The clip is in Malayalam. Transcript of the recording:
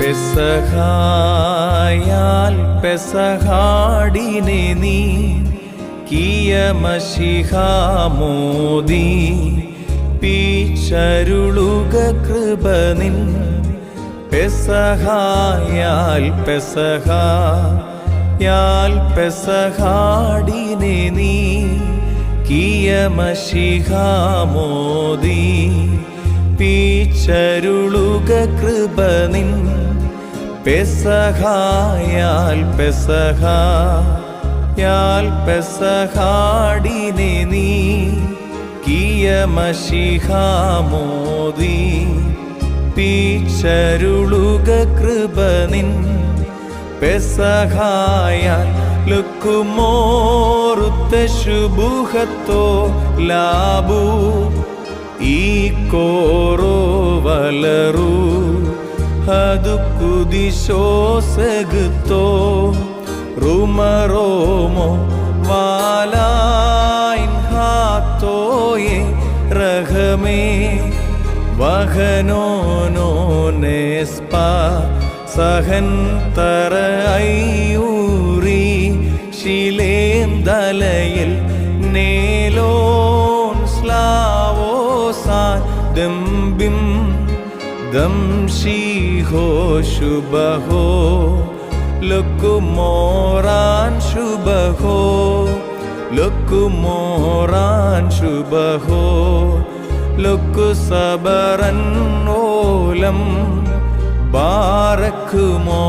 പെസഹായാൽ പെസഹാടിനെ നീ കിയമശിഹാമോദി പീച്ചരുളുക കൃപ നിൻ. പെസഹായാൽ പെസഹ യാൽ പെസഹാടിനെ നീ കിയമശിഹാമോദി പീച്ചരുളുക കൃപ നിൻ. പെസഹായാൽ പെസഹായാൽ പെസഹാടിനെ നീ. കിയമശിഹാമോദി പീച്ചരുളുക കൃപ നിൻ. പെസഹായാൽ ലുക്കുമോറുത്ത ശുഭുഹത്തോ ലാബു ಕೋರೋ ವಲರು ಅದು ಕುದಿಶೋ ಸೆಗುತ್ತೋ ರುಮರೋಮೋ ವಾಲಾಯಿನ್ ಹಾತೋಯೆ ರಘಮೇ ವಹನೋನೋ ನೆಸ್ಪಾ ಸಹಂತರ ಐಯೂರಿ ಶಿಲೇಂದಲೇ സ്ലാവോസാൻ ദംബിം ദംശീഹോ ശുഭഹോ ലുക്കുമോറാൻ ശുഭഹോ ലുക്കുമോറാൻ ശുഭഹോ ലുക്കു സബറൻ ഓലം ബാറക്കുമോ